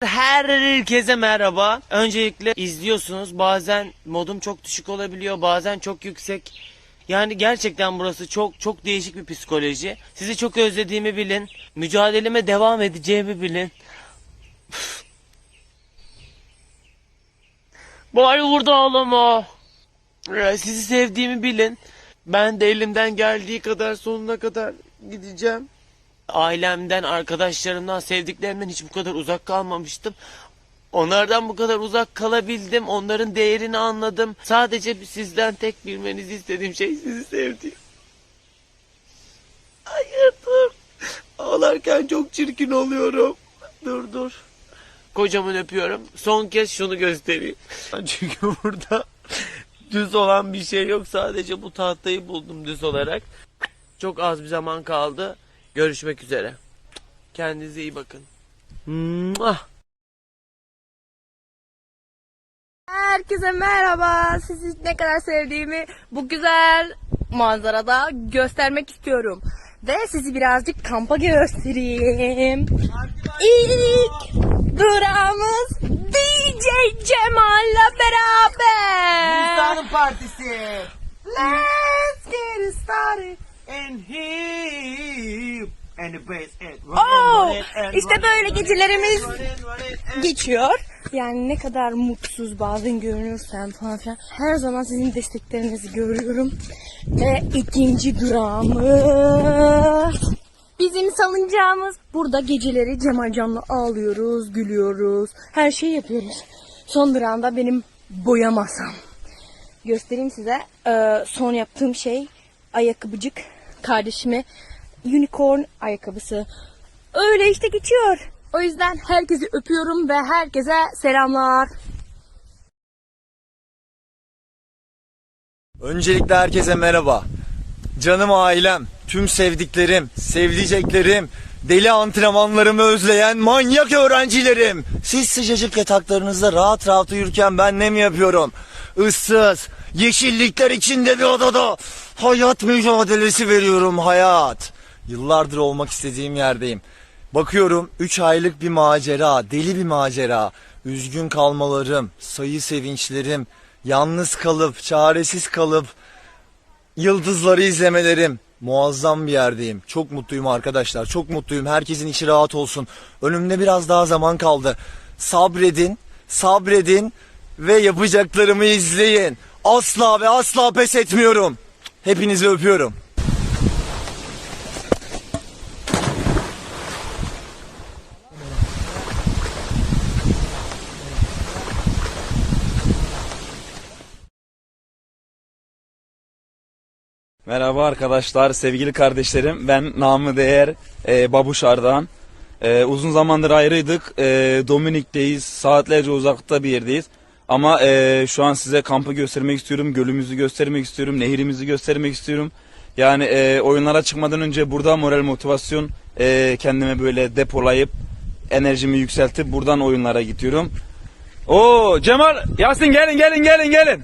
Herkese merhaba. Öncelikle izliyorsunuz. Bazen modum çok düşük olabiliyor, bazen çok yüksek. Yani gerçekten burası çok çok değişik bir psikoloji. Sizi çok özlediğimi bilin. Mücadeleme devam edeceğimi bilin. Bari burada ağlama. Ee, Sizi sevdiğimi bilin. Ben de elimden geldiği kadar sonuna kadar gideceğim. Ailemden, arkadaşlarımdan, sevdiklerimden hiç bu kadar uzak kalmamıştım. Onlardan bu kadar uzak kalabildim. Onların değerini anladım. Sadece sizden tek bilmenizi istediğim şey sizi sevdiğim. Hayır dur. Ağlarken çok çirkin oluyorum. Dur dur. Kocaman öpüyorum. Son kez şunu göstereyim. Çünkü burada düz olan bir şey yok. Sadece bu tahtayı buldum düz olarak. Çok az bir zaman kaldı. Görüşmek üzere. Kendinize iyi bakın. Mua. Herkese merhaba. Sizi ne kadar sevdiğimi bu güzel manzarada göstermek istiyorum. Ve sizi birazcık kampa göstereyim. İlk durağımız DJ Cemal'la beraber. partisi. Let's get it started. And hip. And the bass. And run Oh, işte böyle gecelerimiz geçiyor. Yani ne kadar mutsuz bazen görünürsem falan filan. Her zaman sizin desteklerinizi görüyorum. Ve ikinci durağımız. Bizim salıncağımız. Burada geceleri Cemal Can'la ağlıyoruz, gülüyoruz. Her şeyi yapıyoruz. Son durağında benim boya masam. Göstereyim size. Ee, son yaptığım şey ayakkabıcık. Kardeşime unicorn ayakkabısı. Öyle işte geçiyor. O yüzden herkesi öpüyorum ve herkese selamlar. Öncelikle herkese merhaba. Canım ailem, tüm sevdiklerim, sevdiceklerim, deli antrenmanlarımı özleyen manyak öğrencilerim. Siz sıcacık yataklarınızda rahat rahat uyurken ben ne mi yapıyorum? Issız, yeşillikler içinde bir odada hayat mücadelesi veriyorum hayat. Yıllardır olmak istediğim yerdeyim. Bakıyorum 3 aylık bir macera, deli bir macera. Üzgün kalmalarım, sayı sevinçlerim, yalnız kalıp, çaresiz kalıp yıldızları izlemelerim. Muazzam bir yerdeyim. Çok mutluyum arkadaşlar. Çok mutluyum. Herkesin içi rahat olsun. Önümde biraz daha zaman kaldı. Sabredin, sabredin ve yapacaklarımı izleyin. Asla ve asla pes etmiyorum. Hepinizi öpüyorum. Merhaba arkadaşlar, sevgili kardeşlerim. Ben namı değer e, Babuş Ardahan. E, uzun zamandır ayrıydık. E, Dominik'teyiz. Saatlerce uzakta bir yerdeyiz. Ama e, şu an size kampı göstermek istiyorum. Gölümüzü göstermek istiyorum. Nehirimizi göstermek istiyorum. Yani e, oyunlara çıkmadan önce burada moral motivasyon e, kendime böyle depolayıp enerjimi yükseltip buradan oyunlara gidiyorum. Oo Cemal, Yasin gelin gelin gelin gelin.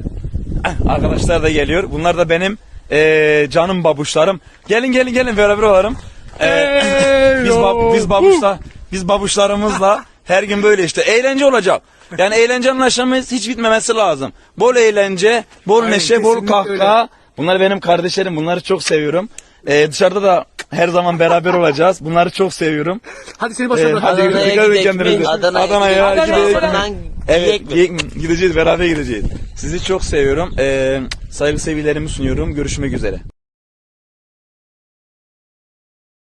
Eh, Arkadaşlar da geliyor. Bunlar da benim eee, canım babuşlarım. Gelin gelin gelin beraber olalım. Eee, biz bab- biz babuşla biz babuşlarımızla her gün böyle işte eğlence olacak. Yani eğlencenin aşamayız hiç bitmemesi lazım. Bol eğlence, bol neşe, bol kahkaha. Bunlar benim kardeşlerim. Bunları çok seviyorum. Eee, dışarıda da her zaman beraber olacağız. Bunları çok seviyorum. Hadi seni Ee, başa bırak. hadi Adana'ya dikkat edin gidek kendinize. mi? Adana'ya Adana'ya gidek. gidelim. Adana'dan Evet mi? gi- gideceğiz beraber gideceğiz. Sizi çok seviyorum. Ee, saygı sevgilerimi sunuyorum. Görüşmek üzere.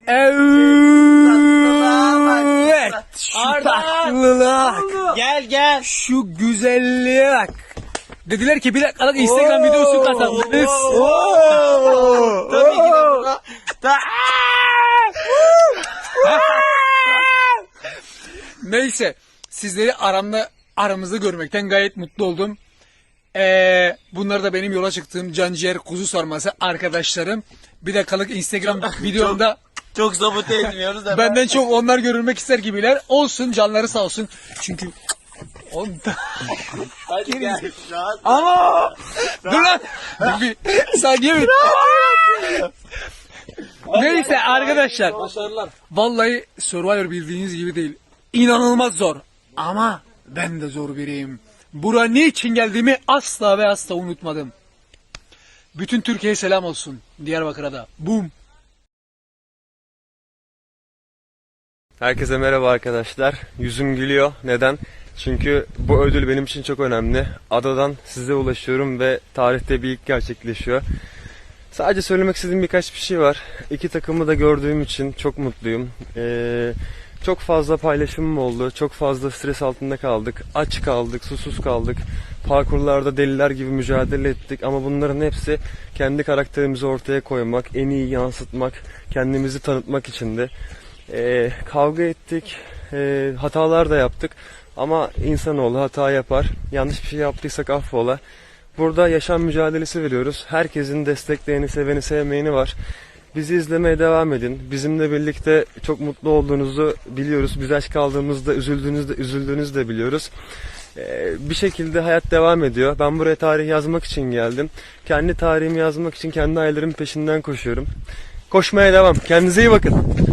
Evet. Bak. Gel gel. Şu güzelliğe bak. Dediler ki bir dakikalık Instagram videosu kazandınız. Tabii ki de buna. Ta- Neyse. Sizleri aramda aramızda görmekten gayet mutlu oldum. Ee, bunlar da benim yola çıktığım canciğer kuzu sarması arkadaşlarım. Bir dakikalık Instagram videomda Çok sabote etmiyoruz da. benden çok onlar görülmek ister gibiler. Olsun canları sağ olsun. Çünkü on Hadi gel. Rahat. Ama dur lan. Bir saniye bir. Neyse arkadaşlar. Vallahi Survivor bildiğiniz gibi değil. İnanılmaz zor. Ama ben de zor biriyim. Bura niçin geldiğimi asla ve asla unutmadım. Bütün Türkiye'ye selam olsun. Diyarbakır'a da. Boom. Herkese merhaba arkadaşlar. Yüzüm gülüyor. Neden? Çünkü bu ödül benim için çok önemli. Adadan size ulaşıyorum ve tarihte bir ilk gerçekleşiyor. Sadece söylemek istediğim birkaç bir şey var. İki takımı da gördüğüm için çok mutluyum. Ee, çok fazla paylaşımım oldu. Çok fazla stres altında kaldık. Aç kaldık, susuz kaldık. Parkurlarda deliler gibi mücadele ettik ama bunların hepsi kendi karakterimizi ortaya koymak, en iyi yansıtmak, kendimizi tanıtmak içindi. Ee, kavga ettik, ee, hatalar da yaptık ama insanoğlu hata yapar. Yanlış bir şey yaptıysak affola. Burada yaşam mücadelesi veriyoruz. Herkesin destekleyeni, seveni, sevmeyeni var. Bizi izlemeye devam edin. Bizimle birlikte çok mutlu olduğunuzu biliyoruz. Biz aç kaldığımızda üzüldüğünüzü de, üzüldüğünüzü de biliyoruz. Ee, bir şekilde hayat devam ediyor. Ben buraya tarih yazmak için geldim. Kendi tarihimi yazmak için kendi ailelerimin peşinden koşuyorum. Koşmaya devam. Kendinize iyi bakın.